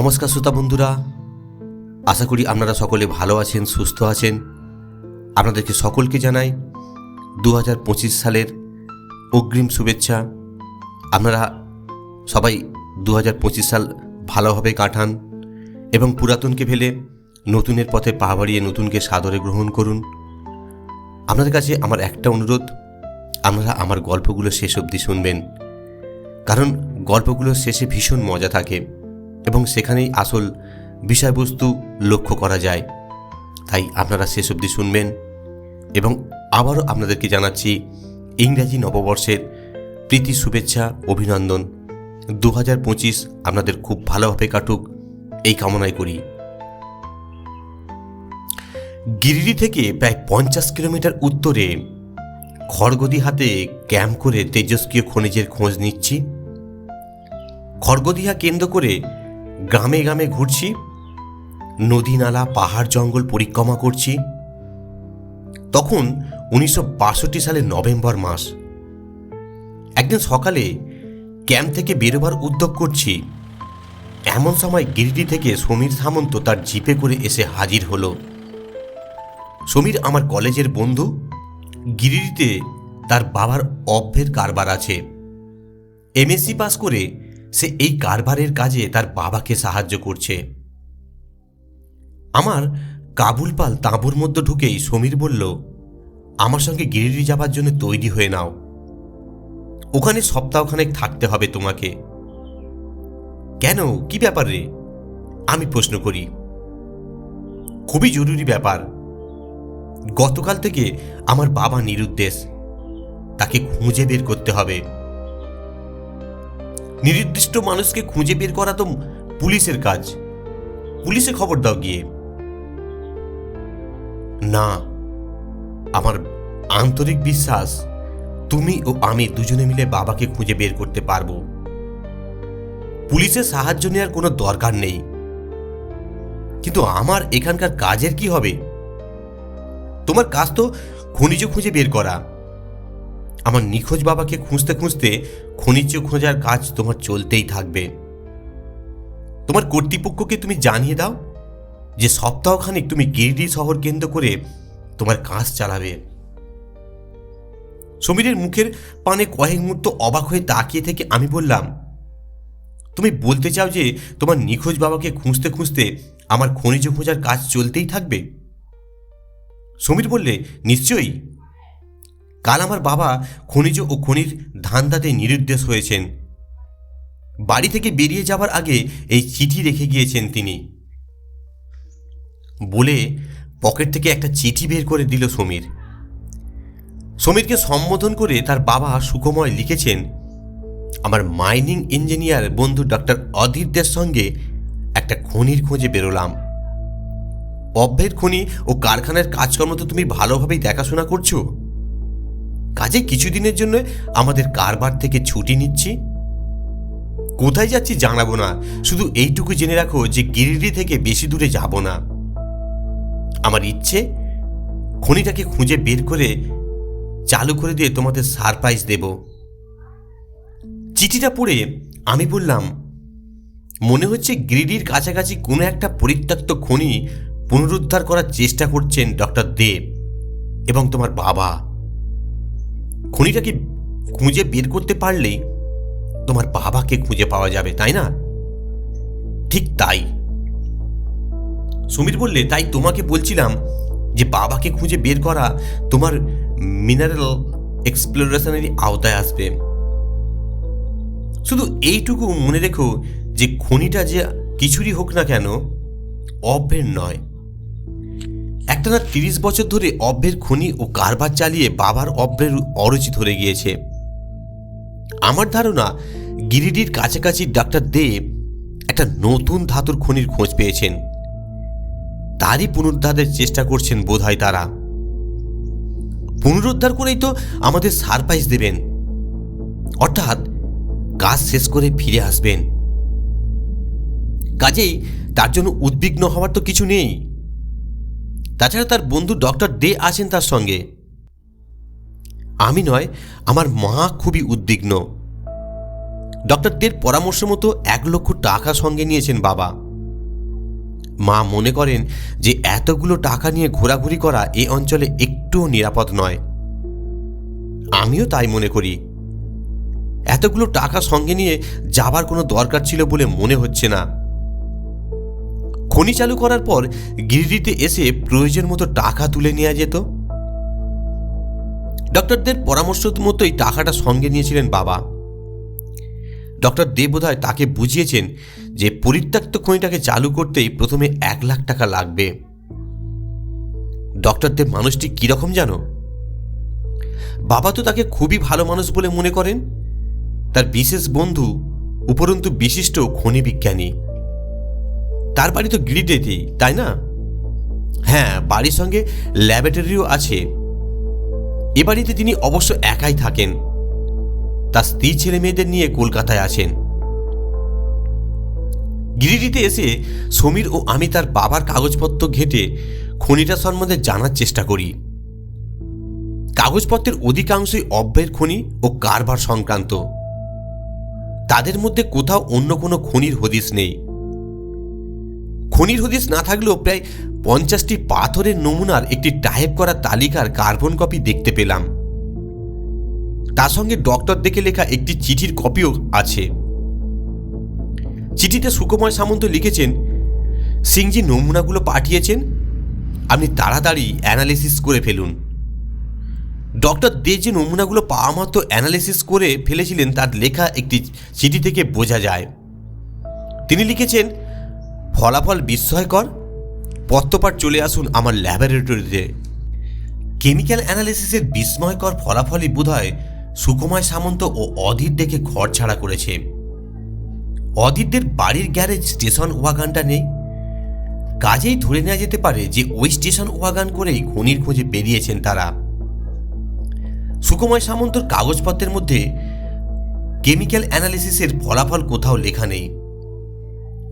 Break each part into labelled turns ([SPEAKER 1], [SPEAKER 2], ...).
[SPEAKER 1] নমস্কার শ্রোতা বন্ধুরা। আশা করি আপনারা সকলে ভালো আছেন, সুস্থ আছেন। আপনাদেরকে সকলকে জানাই দু হাজার পঁচিশ সালের অগ্রিম শুভেচ্ছা। আপনারা সবাই দু হাজার পঁচিশ সাল ভালোভাবে কাটান এবং পুরাতনকে ফেলে নতুনের পথে পা বাড়িয়ে নতুনকে সাদরে গ্রহণ করুন। আপনাদের কাছে আমার একটা অনুরোধ, আপনারা আমার গল্পগুলো শেষ অবধি শুনবেন। কারণ গল্পগুলোর শেষে ভীষণ মজা থাকে। এবং সেখানেই আসল বিষয়বস্তু লক্ষ্য করা যায়। তাই আপনারা শেষ অবধি শুনবেন এবং আবারও আপনাদেরকে জানাচ্ছি ইংরাজি নববর্ষের প্রীতি শুভেচ্ছা, অভিনন্দন। দু হাজার পঁচিশ আপনাদের খুব ভালোভাবে কাটুক, এই কামনাই করি। গিরিডি থেকে প্রায় পঞ্চাশ কিলোমিটার উত্তরে খড়গদি হাতে ক্যাম্প করে তেজস্ক্রিয় খনিজের খোঁজ নিচ্ছি। খড়গদিহা কেন্দ্র করে গ্রামে গ্রামে ঘুরছি, নদী নালা, পাহাড় জঙ্গল পরিক্রমা করছি। তখন উনিশশো সালের নভেম্বর মাস। একদিন সকালে ক্যাম্প থেকে বেরোবার উদ্যোগ করছি। এমন সময় গিরিডি থেকে সমীর সামন্ত তার জিপে করে এসে হাজির হলো। সমীর আমার কলেজের বন্ধু গিরিডিতে তার বাবার অভ্যের কারবার আছে। এমএসসি পাস করে সে এই কারবারের কাজে তার বাবাকে সাহায্য করছে। আমার কাবুল পাল তাঁবুর মধ্যে ঢুকেই সমীর বলল, আমার সঙ্গে গিরিডি যাবার জন্য তৈরি হয়ে নাও। ওখানে সপ্তাহখানেক থাকতে হবে তোমাকে। কেন? কি ব্যাপার রে? আমি প্রশ্ন করি। খুবই জরুরি ব্যাপার। গতকাল থেকে আমার বাবা নিরুদ্দেশ। তাকে খুঁজে বের করতে হবে। নির্দিষ্ট মানুষকে খুঁজে বের করা তো পুলিশের কাজ। পুলিশে খবর দাও গিয়ে। না, আমার আন্তরিক বিশ্বাস, তুমি ও আমি দুজনে মিলে বাবাকে খুঁজে বের করতে পারব। পুলিশের সাহায্য নেওয়ার কোনো দরকার নেই। কিন্তু আমার এখানকার কাজের কি হবে? তোমার কাজ তো খনিজ খুঁজে বের করা। আমার নিখোঁজ বাবাকে খুঁজতে খুঁজতে খনিজ খোঁজার কাজ তোমার চলতেই থাকবে। তোমার কর্তৃপক্ষকে তুমি জানিয়ে দাও যে সপ্তাহখানিক তুমি গিরিডি শহর কেন্দ্র করে তোমার কাজ চালাবে। সমীরের মুখের পানে কয়েক মুহূর্ত অবাক হয়ে তাকিয়ে থেকে আমি বললাম, তুমি বলতে চাও যে তোমার নিখোঁজ বাবাকে খুঁজতে খুঁজতে আমার খনিজ খোঁজার কাজ চলতেই থাকবে? সমীর বললে, নিশ্চয়ই। কাল আমার বাবা খনিজ ও খনির ধান্দাতে নিরুদ্দেশ হয়েছেন। বাড়ি থেকে বেরিয়ে যাবার আগে এই চিঠি রেখে গিয়েছেন তিনি। বলে পকেট থেকে একটা চিঠি বের করে দিল সমীর। সমীরকে সম্বোধন করে তার বাবা সুখময় লিখেছেন, আমার মাইনিং ইঞ্জিনিয়ার বন্ধু ডক্টর অধীরদের সঙ্গে একটা খনির খোঁজে বেরোলাম। অভ্যের খনি ও কারখানার কাজকর্ম তো তুমি ভালোভাবেই দেখাশোনা করছ? কাজে কিছুদিনের জন্য আমাদের কারবার থেকে ছুটি নিচ্ছি। কোথায় যাচ্ছি জানাব না। শুধু এইটুকু জেনে রাখো যে গিরিডি থেকে বেশি দূরে যাব না। আমার ইচ্ছে, খনিটাকে খুঁজে বের করে চালু করে দিয়ে তোমাদের সারপ্রাইজ দেব। চিঠিটা পড়ে আমি বললাম, মনে হচ্ছে গিরিডির কাছাকাছি কোনো একটা পরিত্যক্ত খনি পুনরুদ্ধার করার চেষ্টা করছেন ডক্টর দেব এবং তোমার বাবা। খনিটাকে খুঁজে বের করতে পারলেই তোমার বাবাকে খুঁজে পাওয়া যাবে, তাই না? ঠিক তাই। সুমির বললে, তাই তোমাকে বলছিলাম যে বাবাকে খুঁজে বের করা তোমার মিনারেল এক্সপ্লোরেশনেরই আওতায় আসবে। শুধু এইটুকু মনে রেখো যে খনিটা যে কিছুরই হোক না কেন অভ্যের নয়। একটানা তিরিশ বছর ধরে অভ্যের খনি ও কারবার চালিয়ে বাবার অভ্যের অরুচি ধরে গিয়েছে। আমার ধারণা গিরিডির কাছাকাছি ডাক্তার দেব একটা নতুন ধাতুর খনির খোঁজ পেয়েছেন। তারই পুনরুদ্ধারের চেষ্টা করছেন বোধহয় তারা। পুনরুদ্ধার করেই তো আমাদের সারপ্রাইজ দেবেন। অর্থাৎ কাজ শেষ করে ফিরে আসবেন। কাজেই তার জন্য উদ্বিগ্ন হওয়ার তো কিছু নেই। তাছাড়া তার বন্ধু ডক্টর ডে আছেন তার সঙ্গে। আমি নয়, আমার মা খুবই উদ্বিগ্ন। ডক্টরদের পরামর্শ মতো এক লক্ষ টাকা সঙ্গে নিয়েছেন বাবা। মা মনে করেন যে এতগুলো টাকা নিয়ে ঘোরাঘুরি করা এ অঞ্চলে একটুও নিরাপদ নয়। আমিও তাই মনে করি। এতগুলো টাকা সঙ্গে নিয়ে যাবার কোনো দরকার ছিল বলে মনে হচ্ছে না। খনি চালু করার পর গিরিডিতে এসে প্রয়োজন মতো টাকা তুলে নেওয়া যেত। ডক্টরদের পরামর্শ মতোই টাকাটা সঙ্গে নিয়েছিলেন বাবা। ডক্টর দেব বোধহয় তাকে বুঝিয়েছেন যে পরিত্যক্ত খনিটাকে চালু করতেই প্রথমে এক লাখ টাকা লাগবে। ডক্টর দেব মানুষটি কীরকম জানো? বাবা তো তাকে খুবই ভালো মানুষ বলে মনে করেন। তার বিশেষ বন্ধু, উপরন্তু বিশিষ্ট খনি বিজ্ঞানী তার বাড়ি তো গিরিডেতেই, তাই না? হ্যাঁ বাড়ির সঙ্গে ল্যাবরেটরিও আছে। এ বাড়িতে তিনি অবশ্য একাই থাকেন। তার স্ত্রী ছেলে মেয়েদের নিয়ে কলকাতায় আসেন গিরিডিতে এসে সমীর ও আমি তার বাবার কাগজপত্র ঘেঁটে খনিটা সম্বন্ধে জানার চেষ্টা করি। কাগজপত্রের অধিকাংশই অব্যয়ের খনি ও কারবার সংক্রান্ত। তাদের মধ্যে কোথাও অন্য কোনো খনির হদিস নেই। খনির হদিস না থাকলেও প্রায় পঞ্চাশটি পাথরের নমুনার একটি টাইপ করা তালিকার কার্বন কপি দেখতে পেলাম। তার সঙ্গে ডক্টর দেখে লেখা একটি চিঠির কপিও আছে। চিঠিতে সুকুমার সামন্ত লিখেছেন, সিংজি নমুনাগুলো পাঠিয়েছেন। আপনি তাড়াতাড়ি অ্যানালিসিস করে ফেলুন। ডক্টর দে যে নমুনাগুলো পাওয়া মাত্র অ্যানালিসিস করে ফেলেছিলেন, তার লেখা একটি চিঠি থেকে বোঝা যায়। তিনি লিখেছেন ফলাফল বিস্ময়কর? পত্রপাঠ চলে আসুন আমার ল্যাবরেটরিতে। কেমিক্যাল অ্যানালিসিসের বিস্ময়কর ফলাফলই বোধহয় সুকুমার সামন্ত ও অধীর ডেকে ঘর ছাড়া করেছে। অধীরদের বাড়ির গ্যারেজ স্টেশন ওয়াগানটা নেই। কাজেই ধরে নেওয়া যেতে পারে যে ওই স্টেশন ওয়াগান করেই খনির খোঁজে বেরিয়েছেন তারা। সুকুমার সামন্তর কাগজপত্রের মধ্যে কেমিক্যাল অ্যানালিসিসের ফলাফল কোথাও লেখা নেই।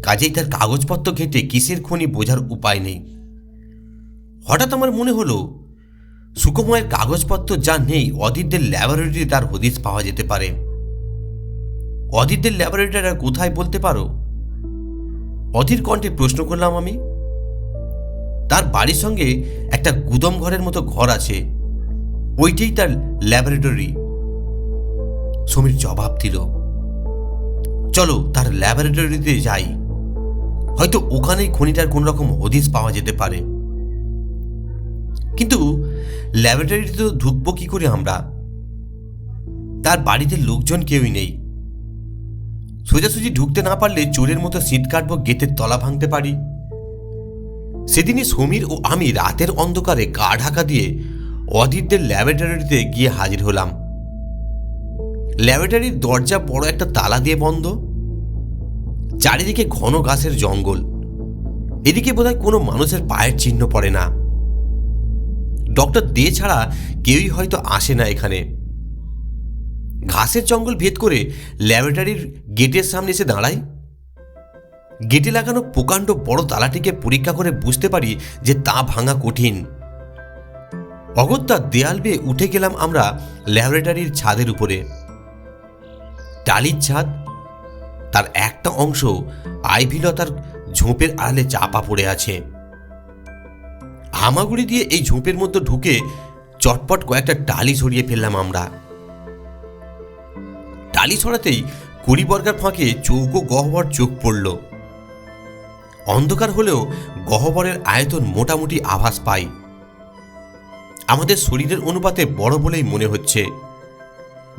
[SPEAKER 1] কাজেই তার কাগজপত্র ঘেঁটে কিসের খনি বোঝার উপায় নেই। হঠাৎ আমার মনে হলো সুকুময়ের কাগজপত্র যা নেই অদিতদের ল্যাবরেটরি তার হদিস পাওয়া যেতে পারে। অদিতদের ল্যাবরেটরিটা কোথায় বলতে পারো? অধীর কণ্ঠে প্রশ্ন করলাম আমি। তার বাড়ির সঙ্গে একটা গুদম ঘরের মতো ঘর আছে। ওইটাই তার ল্যাবরেটরি। সমীর জবাব দিল, চলো তার ল্যাবরেটরিতে যাই। হয়তো ওখানেই খনিটার কোন রকম হদিস পাওয়া যেতে পারে। কিন্তু ল্যাবরেটরিতে তো ঢুকবো কি করে আমরা? তার বাড়িতে লোকজন কেউই নেই। সোজাসুজি ঢুকতে না পারলে চোরের মতো সিট কাটবো, গেটের তলা ভাঙতে পারি। সেদিনই সমীর ও আমি রাতের অন্ধকারে গা ঢাকা দিয়ে অধীরদের ল্যাবরেটরিতে গিয়ে হাজির হলাম। ল্যাবরেটরির দরজা বড় একটা তালা দিয়ে বন্ধ। চারিদিকে ঘন ঘাসের জঙ্গল। এদিকে বোধহয় কোনো মানুষের পায়ের চিহ্ন পড়ে না। ডক্টর দে ছাড়া কেউই হয়তো আসে না এখানে। ঘাসের জঙ্গল ভেদ করে ল্যাবরেটরির গেটের সামনে এসে দাঁড়াই। গেটে লাগানো প্রকাণ্ড বড় তালাটিকে পরীক্ষা করে বুঝতে পারি যে তা ভাঙা কঠিন। অগত্যা দেয়াল বেয়ে উঠে গেলাম আমরা ল্যাবরেটরির ছাদের উপরে। টালির ছাদ তার একটা অংশ আইভিলতার ঝোপের আড়ালে চাপা পড়ে আছে। হামাগুড়ি দিয়ে এই ঝোপের মধ্যে ঢুকে চটপট কয়েকটা টালি সরিয়ে ফেললাম আমরা। টালি ছড়াতেই কুড়ি বর্গার ফাঁকে চৌকো গহ্বর চোখ পড়ল। অন্ধকার হলেও গহ্বরের আয়তন মোটামুটি আভাস পাই। আমাদের শরীরের অনুপাতে বড় বলেই মনে হচ্ছে।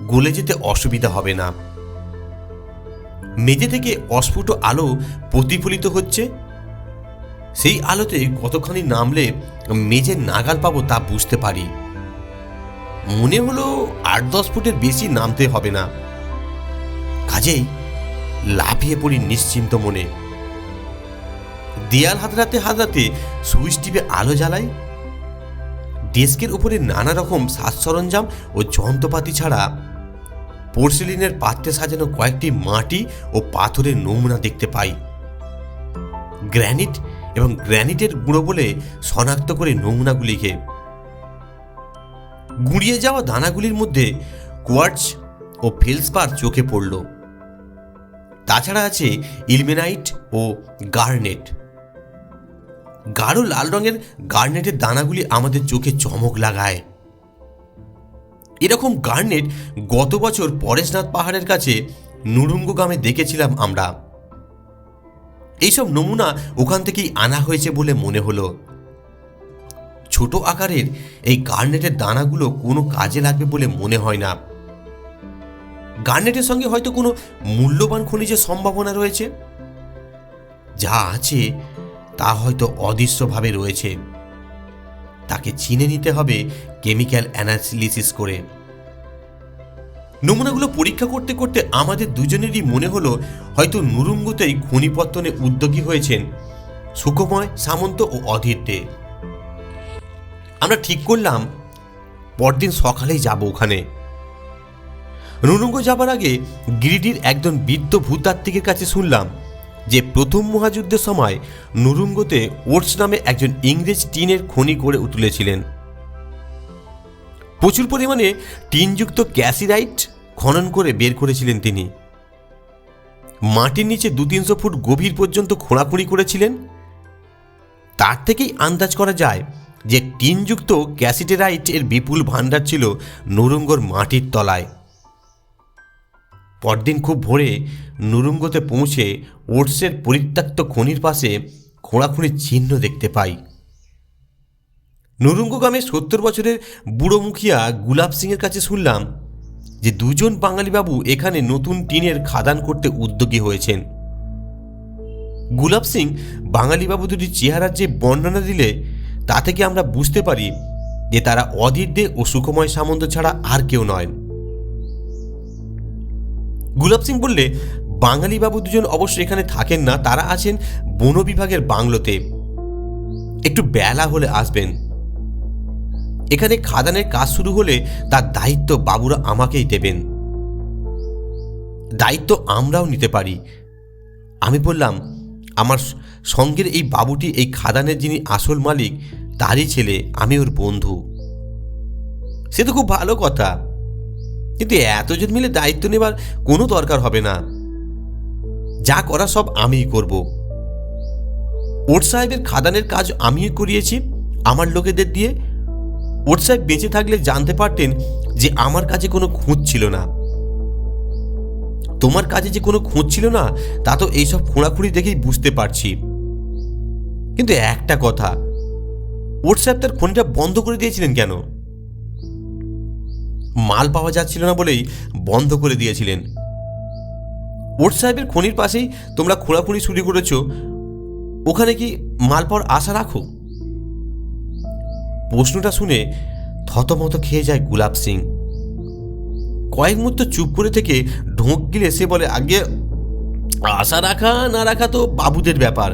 [SPEAKER 1] গলে যেতে অসুবিধা হবে না। মেঝে থেকে অস্ফুট আলো প্রতিফলিত হচ্ছে? সেই আলোতে কতখানি নামলে মেঝে নাগাল পাবো তা বুঝতে পারি। মনে হলো আট দশ ফুটের বেশি নামতে হবে না। কাজেই লাফিয়ে পড়ি নিশ্চিন্ত মনে। দেয়াল হাতড়াতে হাতড়াতে সুইচ টিপে আলো জ্বালাই। ডেস্কের উপরে নানা রকম সাজ সরঞ্জাম ও যন্ত্রপাতি ছাড়া পোর্সিলিনের পাত্রে সাজানো কয়েকটি মাটি ও পাথরের নমুনা দেখতে পাই। গ্র্যানিট এবং গ্র্যানিটের গুঁড়ো বলে শনাক্ত করে নমুনাগুলিকে গুঁড়িয়ে যাওয়া দানাগুলির মধ্যে কোয়ার্টস ও ফেলসপার চোখে পড়ল। তাছাড়া আছে ইলমেনাইট ও গার্নেট। গাঢ় লাল রঙের গার্নেটের দানাগুলি আমাদের চোখে চমক লাগায়। এরকম গার্নেট গত বছর পরেশনাথ পাহাড়ের কাছে নুরুঙ্গ গ্রামে দেখেছিলাম আমরা। এইসব নমুনা ওখান থেকেই আনা হয়েছে বলে মনে হলো। ছোট আকারের এই গার্নেটের দানাগুলো কোনো কাজে লাগবে বলে মনে হয় না। গার্নেটের সঙ্গে হয়তো কোনো মূল্যবান খনিজের সম্ভাবনা রয়েছে। যা আছে তা হয়তো অদৃশ্যভাবে রয়েছে। তাকে চিনে নিতে হবে কেমিক্যাল অ্যানালিসিস করে। নমুনাগুলো পরীক্ষা করতে করতে আমাদের দুজনেরই মনে হলো হয়তো নুরুঙ্গতেই খনিপত্তনে উদ্যোগী হয়েছেন সুখময়, সামন্ত ও অধীর দে আমরা ঠিক করলাম, পরদিন সকালেই যাব ওখানে। নুরুঙ্গ যাবার আগে গিরিডির একজন বৃদ্ধ ভূতাত্ত্বিকের কাছে শুনলাম। যে প্রথম মহাযুদ্ধের সময় নুরুঙ্গতে ওটস নামে একজন ইংরেজ টিনের খনি করে তুলেছিলেন। প্রচুর পরিমাণে টিনযুক্ত ক্যাসিরাইট খনন করে বের করেছিলেন তিনি। মাটির নিচে দু তিনশো ফুট গভীর পর্যন্ত খোঁড়াখুঁড়ি করেছিলেন। তার থেকেই আন্দাজ করা যায় যে টিনযুক্ত ক্যাসিটেরাইট এর বিপুল ভাণ্ডার ছিল নুরুঙ্গর মাটির তলায়। পরদিন খুব ভোরে নুরুঙ্গতে পৌঁছে ওটসের পরিত্যক্ত খনির পাশে খোঁড়াখুঁড়ির চিহ্ন দেখতে পাই। নুরুঙ্গ গ্রামের সত্তর বছরের বুড়ো মুখিয়া গুলাব সিংয়ের কাছে শুনলাম যে দুজন বাঙালিবাবু এখানে নতুন টিনের খাদান করতে উদ্যোগী হয়েছেন। গুলাব সিং বাঙালিবাবু দুটি চেহারার যে বর্ণনা দিলে তা থেকে আমরা বুঝতে পারি যে তারা অধীর ও সুখময় সামন্ত ছাড়া আর কেউ নয়। গুলাব সিং বললে, বাঙালি বাবু দুজন অবশ্য এখানে থাকেন না, তারা আছেন বন বিভাগের বাংলোতে। একটু বেলা হলে আসবেন। এখানে খাদানের কাজ শুরু হলে তার দায়িত্ব বাবুরা আমাকেই দেবেন। দায়িত্ব আমরাও নিতে পারি। আমি বললাম, আমার সঙ্গের এই বাবুটি, এই খাদানের যিনি আসল মালিক, তারই ছেলে, আমি ওর বন্ধু। সে তো খুব ভালো কথা। কিন্তু এতজন মিলে দায়িত্ব নেবার কোনো দরকার হবে না। যা করা সব আমিই করব। ওট সাহেবের খাদানের কাজ আমিই করিয়েছি, আমার লোকেদের দিয়ে। ওট সাহেব বেঁচে থাকলে জানতে পারতেন যে আমার কাছে কোনো খুঁত ছিল না। তোমার কাজে যে কোনো খুঁত ছিল না, তা তো এইসব খোঁড়াখুঁড়ি দেখেই বুঝতে পারছি। কিন্তু একটা কথা সাহেব তার খনিটা বন্ধ করে দিয়েছিলেন কেন? মাল পাওয়া যাচ্ছিল না বলেই বন্ধ করে দিয়েছিলেন। ওট সাহেবের খনির পাশেই তোমরা খোঁড়াখুঁড়ি শুরু করেছ, ওখানে কি মাল পাওয়ার আশা রাখো? প্রশ্নটা শুনে থতমত খেয়ে যায় গুলাব সিং। কয়েক মুহূর্ত চুপ করে থেকে ঢোঁক গিলে সে বলে, আগে আশা রাখা না রাখা তো বাবুদের ব্যাপার।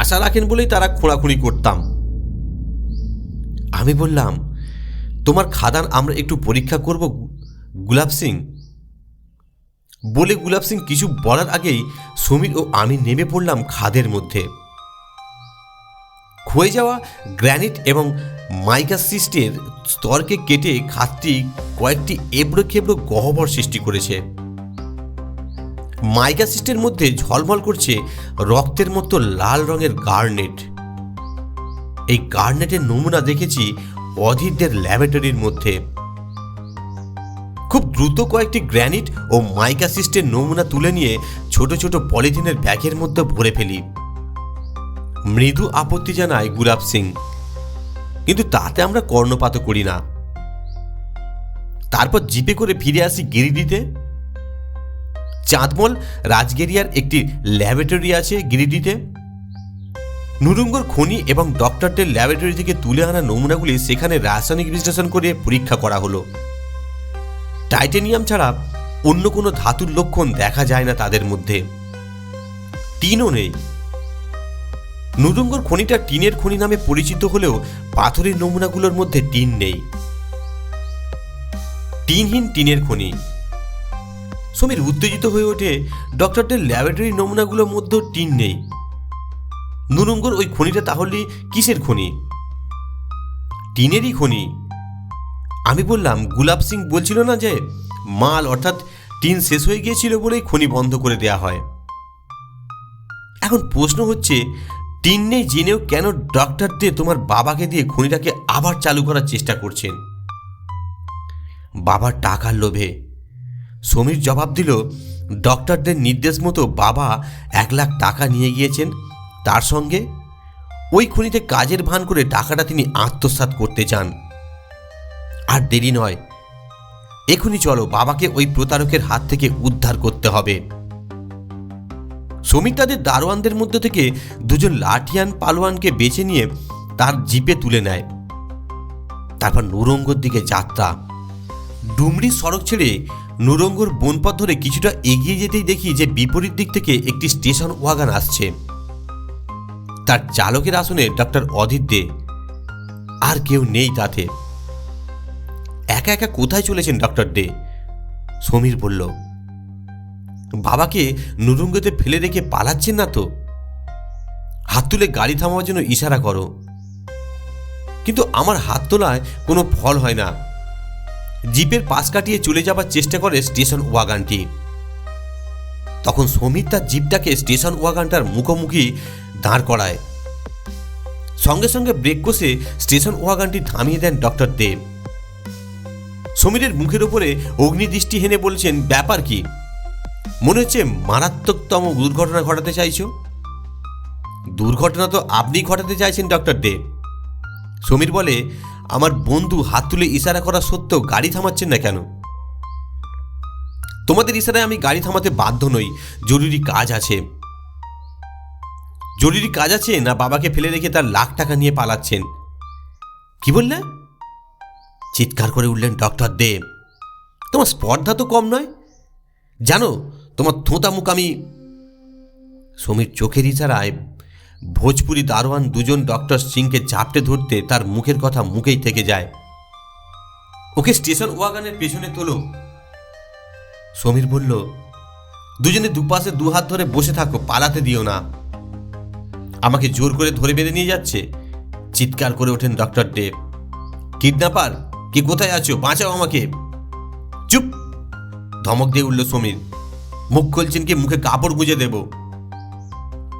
[SPEAKER 1] আশা রাখেন বলেই তারা খোঁড়াখুঁড়ি করতাম। আমি বললাম তোমার খাদান আমরা একটু পরীক্ষা করব, গুলাব সিং? বলে গুলাব সিং কিছু বলার আগেই সমীর ও আমি নেমে পড়লাম খাদের মধ্যে। ক্ষয়ে যাওয়া গ্র্যানিট এবং মাইকাসিস্টের স্তরকে কেটে খাতটি কয়েকটি এবড়ো খেবড়ো গহ্বর সৃষ্টি করেছে। মাইকাসিস্টের মধ্যে ঝলমল করছে রক্তের মতো লাল রঙের গার্নেট। এই গার্নেটের নমুনা দেখেছি অধীরদের ল্যাবরেটরির মধ্যে। খুব দ্রুত কয়েকটি গ্র্যানিট ও মাইকাসিস্টের নমুনা তুলে নিয়ে ছোট ছোট পলিথিনের ব্যাগের মধ্যে ভরে ফেলি। মৃদু আপত্তি জানায় গুলাব সিং। কিন্তু তাতে আমরা কর্ণপাত করি না। তারপর জিপে করে ফিরে আসি গিরিডিতে। চাঁদমল রাজগেরিয়ার একটি ল্যাবরেটরি আছে গিরিডিতে। নুরুঙ্গর খনি এবং ডক্টরদের ল্যাবরেটরি থেকে তুলে আনা নমুনাগুলি সেখানে রাসায়নিক বিশ্লেষণ করে পরীক্ষা করা হলো। টাইটেনিয়াম ছাড়া অন্য কোনো ধাতুর লক্ষণ দেখা যায় না তাদের মধ্যে। টিনও নেই। নুরুঙ্গর খনিটা টিনের খনি নামে পরিচিত হলেও পাথরের নমুনাগুলোর মধ্যে টিন নেই। টিনহীন টিনের খনি। সমীর উত্তেজিত হয়ে ওঠে, ডক্টরদের ল্যাবরেটরি নমুনাগুলোর মধ্যেও টিন নেই। নুরুঙ্গর ওই খনিটা তাহলে কিসের খনি? টিনেরই খনি। আমি বললাম, গুলাব সিং বলছিল না যে মাল অর্থাৎ টিন শেষ হয়ে গিয়েছিল বলেই খনি বন্ধ করে দেয়া হয়। এখন প্রশ্ন হচ্ছে, টিন নেই, জেনেও কেন ডক্টর দিয়ে তোমার বাবাকে দিয়ে খনিটাকে আবার চালু করার চেষ্টা করছেন? বাবার টাকার লোভে। সমীর জবাব দিল ডক্টরদের নির্দেশ মতো বাবা এক লাখ টাকা নিয়ে গিয়েছেন তার সঙ্গে ওই খুনিতে কাজের ভান করে টাকাটা তিনি আত্মসাৎ করতে চান। আর দেরি নয় এখনই চলো বাবাকে ওই প্রতারকের হাত থেকে উদ্ধার করতে হবে। সমীর তাদের দারোয়ানদের মধ্যে থেকে দুজন লাঠিয়ান পালোয়ানকে বেছে নিয়ে তার জিপে তুলে নেয়। তারপর নুরঙ্গর দিকে যাত্রা। ডুমরি সড়ক ছেড়ে নুরঙ্গর বনপথ ধরে কিছুটা এগিয়ে যেতেই দেখি যে বিপরীত দিক থেকে একটি স্টেশন ওয়াগান আসছে। তার চালকের আসনে ডক্টর অধীর দে। আর কেউ নেই তাতে। একা একা কোথায় চলেছেন ডক্টর দে? সমীর বলল, বাবাকে নুরুঙ্গতে ফেলে রেখে পালাচ্ছেন না তো। হাত তুলে গাড়ি থামাবার জন্য ইশারা করো। কিন্তু আমার হাত তোলায় কোনো ফল হয় না। জিপের পাশ কাটিয়ে চলে যাবার চেষ্টা করে স্টেশন ওয়াগানটি। তখন সমীর তার জিপটাকে স্টেশন ওয়াগানটার মুখোমুখি দাঁড় করায়। সঙ্গে সঙ্গে ব্রেক কষে স্টেশন ওয়াগানটি থামিয়ে দেন ডক্টর দেব। সমীরের মুখের ওপরে অগ্নিদৃষ্টি হেনে বলছেন, ব্যাপার কি? মনে হচ্ছে মারাত্মকতম দুর্ঘটনা ঘটাতে চাইছো? দুর্ঘটনা তো আপনি ঘটাতে চাইছেন, ডক্টর দেব। সমীর বলে, আমার বন্ধু হাত তুলে ইশারা করা সত্ত্বেও গাড়ি থামাচ্ছেন না কেন? তোমাদের ইশারায় আমি গাড়ি থামাতে বাধ্য নই, জরুরি কাজ আছে। জরুরি কাজ আছে না বাবাকে ফেলে রেখে তার লাখ টাকা নিয়ে পালাচ্ছেন? কি বললে? চিৎকার করে উঠলেন ডক্টর দেব। তোমার স্পর্ধা তো কম নয়। জানো, তোমার থোঁতা মুখ আমি সমীর চোখের ইশারায় ভোজপুরি দারোয়ান দুজন ডক্টর সিংকে চাপটে ধরতে তার মুখের কথা মুখেই থেকে যায়। ওকে স্টেশন ওয়াগানের পেছনে তোলো। সমীর বলল, দুজনে দুপাশে দুহাত ধরে বসে থাকো, পালাতে দিও না। আমাকে জোর করে ধরে বেঁধে নিয়ে যাচ্ছে। চিৎকার করে ওঠেন ডক্টর দেব কিডন্যাপার, কি কোথায় আছো? বাঁচাও আমাকে। চুপ। ধমক দিয়ে উঠল সমীর। মুখ খুলছেন কি? মুখে কাপড় গুঁজে দেব।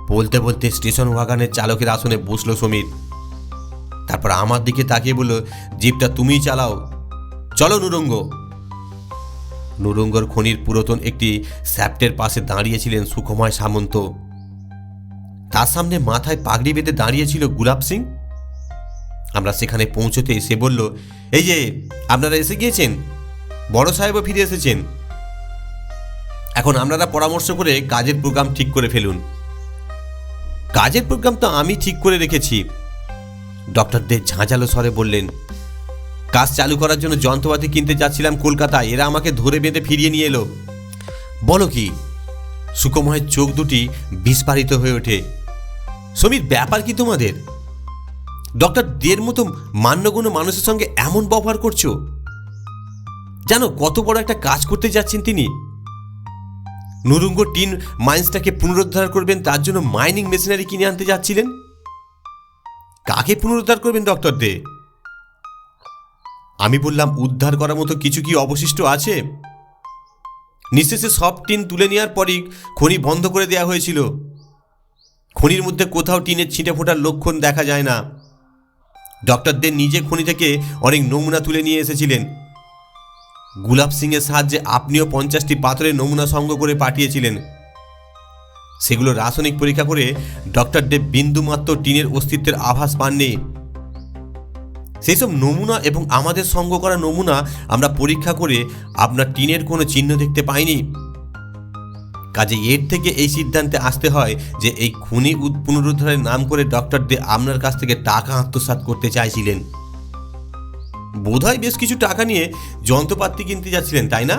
[SPEAKER 1] বলতে বলতে স্টেশন ওয়াগানের চালকের আসনে বসল সমীর। তারপর আমার দিকে তাকিয়ে বলল, জিপটা তুমিই চালাও। চলো নুরঙ্গ। নুরঙ্গর খনির পুরাতন একটি স্যাপ্টের পাশে দাঁড়িয়েছিলেন সুখময় সামন্ত। তার সামনে মাথায় পাগড়ি বেঁধে দাঁড়িয়েছিল গুলাব সিং। আমরা সেখানে পৌঁছতে এসে বলল, এই যে, আপনারা এসে গিয়েছেন? বড় সাহেবও ফিরে এসেছেন। এখন আপনারা পরামর্শ করে কাজের প্রোগ্রাম ঠিক করে ফেলুন। কাজের প্রোগ্রাম তো আমি ঠিক করে রেখেছি। ডক্টরদের ঝাঁঝালো স্বরে বললেন, কাজ চালু করার জন্য যন্ত্রপাতি কিনতে যাচ্ছিলাম কলকাতায়। এরা আমাকে ধরে বেঁধে ফিরিয়ে নিয়ে এলো। বলো কি সুকময়ের চোখ দুটি বিস্ফারিত হয়ে ওঠে। সমীর, ব্যাপার কি তোমাদের? ডক্টর দের মতো মান্যগুণ মানুষের সঙ্গে এমন ব্যবহার করছ? জানো, কত বড় একটা কাজ করতে যাচ্ছেন তিনি। নুরুঙ্গ টিন মাইন্সটাকে পুনরুদ্ধার করবেন, তার জন্য মাইনিং মেশিনারি কিনে আনতে যাচ্ছিলেন? কাকে পুনরুদ্ধার করবেন ডক্টর দে? আমি বললাম, উদ্ধার করার মতো কিছু কি অবশিষ্ট আছে? নিঃশেষে সব টিন তুলে নেওয়ার পরই খনি বন্ধ করে দেওয়া হয়েছিল। খনির মধ্যে কোথাও টিনের ছিটে ফোটার লক্ষণ দেখা যায় না। ডক্টরদের নিজে খনি থেকে অনেক নমুনা তুলে নিয়ে এসেছিলেন। গুলাব সিংয়ের সাহায্যে আপনিও পঞ্চাশটি পাথরের নমুনা সংগ্রহ করে পাঠিয়েছিলেন। সেগুলো রাসায়নিক পরীক্ষা করে ডক্টর দেব বিন্দুমাত্র টিনের অস্তিত্বের আভাস পাননি। সেই সব নমুনা এবং আমাদের সংগ্রহ করা নমুনা আমরা পরীক্ষা করে আপনার টিনের কোনো চিহ্ন দেখতে পাইনি। কাজে এর থেকে এই সিদ্ধান্তে আসতে হয় যে এই খুনি পুনরুদ্ধারের নাম করে ডক্টর দে আপনার কাছ থেকে টাকা আত্মসাৎ করতে চাইছিলেন। বোধহয় বেশ কিছু টাকা নিয়ে যন্ত্রপাতি কিনতে যাচ্ছিলেন, তাই না?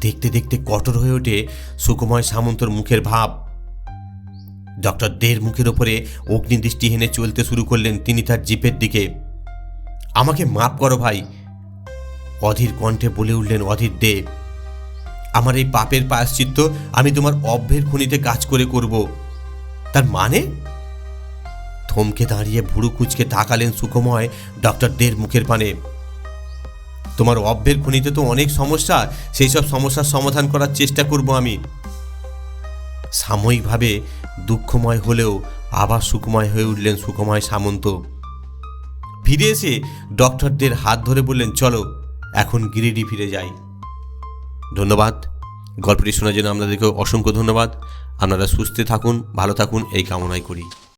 [SPEAKER 1] দেখতে দেখতে কঠোর হয়ে ওঠে সুকুময় সামন্তর মুখের ভাব। ডক্টর দের মুখের ওপরে অগ্নিদৃষ্টি হেনে চলতে শুরু করলেন তিনি তার জিপের দিকে। আমাকে মাফ করো ভাই, অধীর কণ্ঠে বলে উঠলেন অধীর দে। আমার এই পাপের প্রায়শ্চিত্ত আমি তোমার অভ্যের খুনিতে কাজ করে করব। তার মানে? থমকে দাঁড়িয়ে ভুরু কুচকে তাকালেন সুখময় ডক্টর দের মুখের পানে। তোমার অভ্যের খনিতে তো অনেক সমস্যা, সেই সব সমস্যার সমাধান করার চেষ্টা করব আমি। সাময়িকভাবে দুঃখময় হলেও আবার সুখময় হয়ে উঠলেন সুখময় সামন্ত। ফিরে এসে ডক্টরদের হাত ধরে বললেন, চলো, এখন গিরিডি ফিরে যাই। ধন্যবাদ। গল্পটি শোনার জন্য আপনাদেরকে অসংখ্য ধন্যবাদ। আপনারা সুস্থে থাকুন, ভালো থাকুন, এই কামনাই করি।